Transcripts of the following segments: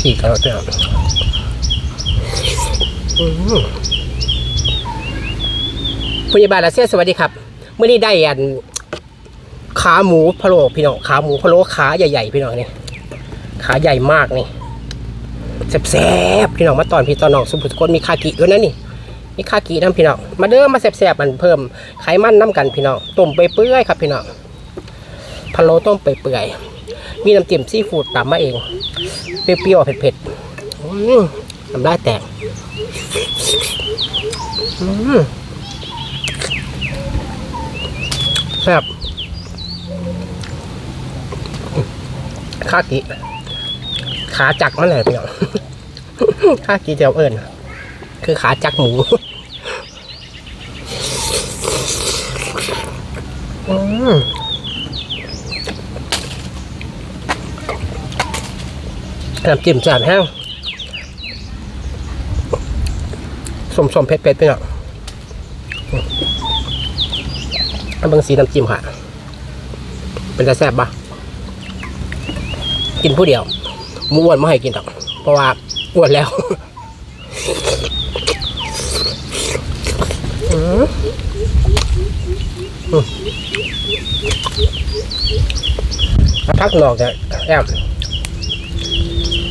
ฉีกเอาเจ้าอืมพยาบาลอาเซียนสวัสดีครับเมื่อนี้ได้อันขาหมูพะโล้พี่น้องขาหมูพะโล้ขาใหญ่ๆพี่น้องนี่ขาใหญ่มากนี่แซ่บๆพี่น้องมาตอนพี่ตอนน้องสุภุสกลมีคากิด้วยนะนี่มีคากิน้ำพี่น้องมาเด้อมาแซ่บๆมันเพิ่มไขมันน้ำกันพี่น้องต้มไปเปื่อยๆครับพี่น้องพะโล้ต้มไปเปื่อยๆ มีน้ำจิ้มซีฟู้ดตามมาเอง เปรี้ยวๆเผ็ดๆอืมน้ำลายแตกอืมแซ่บคากิขาจักมันเลยพี่น้องคากิเจียวเอิญคือขาจักหมูอืม น้ำจิ้มจานแห้งสมสมๆเผ็ดๆพี่น้องอันบางสีน้ำจิ้มค่ะ เป็นจะแซ่บปะกินผู้เดียวมูอ้วนไม่ให้กินหรอก เพราะว่าอ้วนแล้วพักหลอกเนี่ยแอบ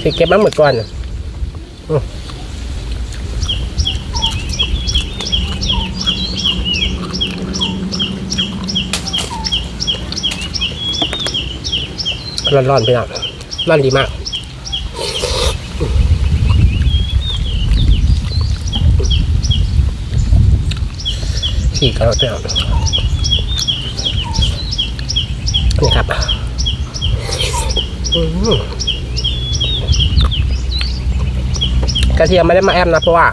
สิเก็บมาเหมือนก่อนร้อนๆไปหน่อยร้อนดีมากฉีกเอาเจ้านี่ครับ อืม กระเทียมไม่ได้มาแอมนะเพราะว่า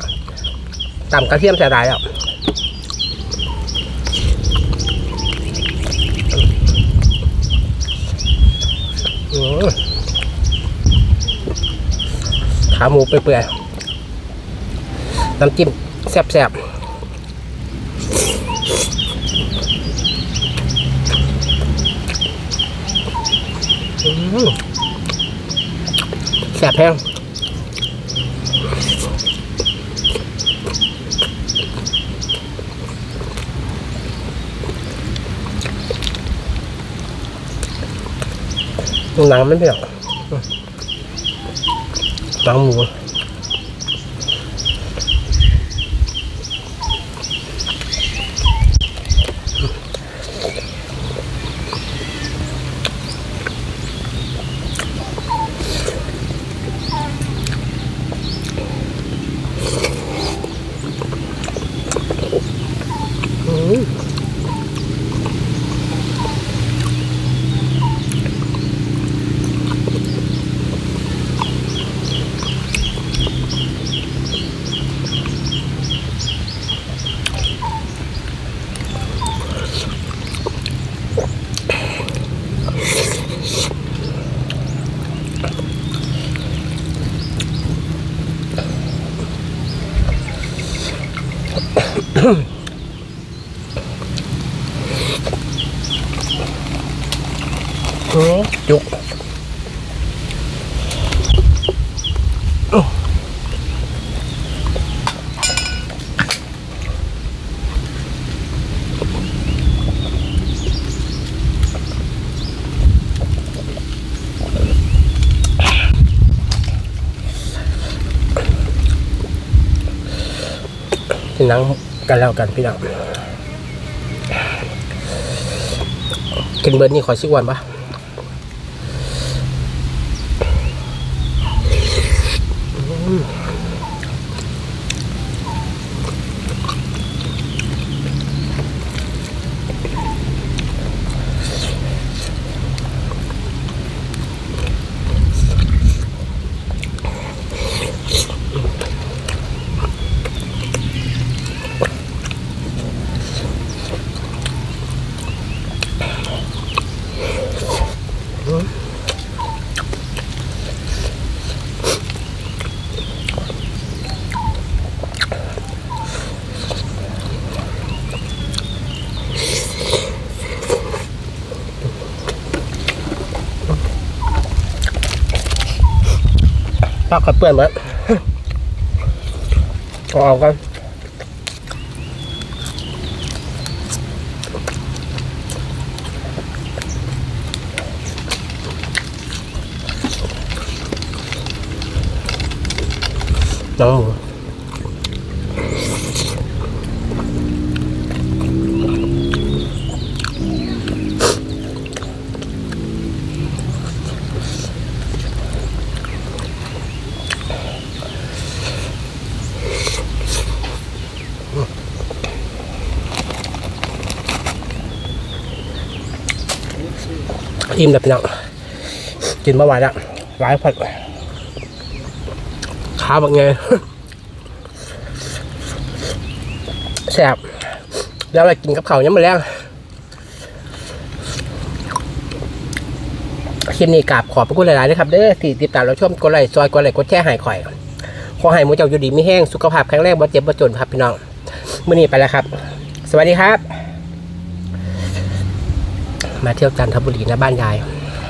ต่ำกระเทียมใส่ได้แล้วอืมขาหมูเปื่อยๆน้ำจิ้มแซ่บๆอืมแสบแห้ง หนังไม่เปรี้ยวอืมหนังหมูอืม อืมจุ กันแล้วกันพี่น้องกินเบิร์ดนี่ขอชิวันปะอ ปากขัดเปื่อนหมดก็เอากันเจ้า อิ่มแล้วพี่น้องกินเมื่อวานละหลายผัดขาแบบไงแซ่บแล้วไปกินกับเขาวยังมาแล้วคลิปนี้กราบขอบพระคุณหลายๆนะครับเด้อที่ติดตามเราชมกดไลค์ซอยกดไลค์กดแชร์ให้ข่อยขอให้หมูเจ้าอยู่ดีไม่แห้งสุขภาพแข็งแรงบ่เจ็บบ่จนครับพี่น้องมื้อนี้ไปแล้วครับ สวัสดีครับ มาเที่ยวจันทบุรีนะบ้านยาย